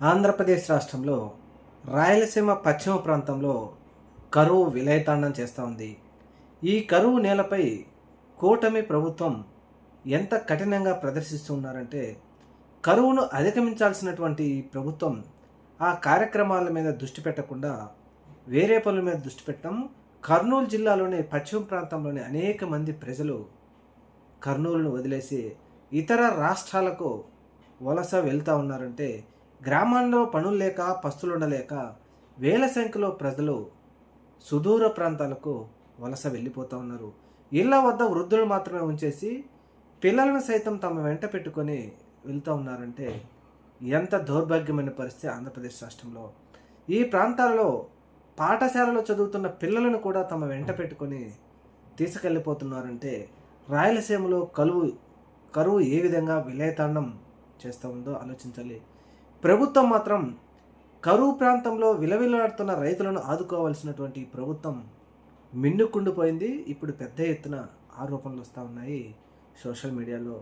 ఆంధ్రప్రదేశ్ రాష్ట్రంలో రాయలసీమ పశ్చిమ ప్రాంతంలో కరువు విలయతాండం చేస్తూ ఉంది. ఈ కరువు నేలపై కూటమి ప్రభుత్వం ఎంత కఠినంగా ప్రదర్శిస్తున్నారంటే కరువును అధిగమించాల్సినటువంటి ప్రభుత్వం ఆ కార్యక్రమాల మీద దృష్టి పెట్టకుండా వేరే పనుల మీద దృష్టి పెట్టడం కర్నూలు జిల్లాలోని పశ్చిమ ప్రాంతంలోని అనేక మంది ప్రజలు కర్నూలును వదిలేసి ఇతర రాష్ట్రాలకు వలస వెళ్తూ ఉన్నారంటే గ్రామాల్లో పనులు లేక పస్తులుండలేక వేల సంఖ్యలో ప్రజలు సుదూర ప్రాంతాలకు వలస వెళ్ళిపోతూ ఉన్నారు. ఇళ్ళ వద్ద వృద్ధులు మాత్రమే ఉంచేసి పిల్లలను సైతం తమ వెంట పెట్టుకొని వెళ్తూ ఉన్నారంటే ఎంత దౌర్భాగ్యమైన పరిస్థితి ఆంధ్రప్రదేశ్ రాష్ట్రంలో. ఈ ప్రాంతాలలో పాఠశాలలో చదువుతున్న పిల్లలను కూడా తమ వెంట పెట్టుకొని తీసుకెళ్ళిపోతున్నారంటే రాయలసీమలో కలువు కరువు ఏ విధంగా విలయతాండం చేస్తూ ఉందో ఆలోచించాలి. ప్రభుత్వం మాత్రం కరువు ప్రాంతంలో విలవిలాడుతున్న రైతులను ఆదుకోవాల్సినటువంటి ప్రభుత్వం మిన్నుకుండిపోయింది. ఇప్పుడు పెద్ద ఎత్తున ఆరోపణలు వస్తూ ఉన్నాయి సోషల్ మీడియాలో.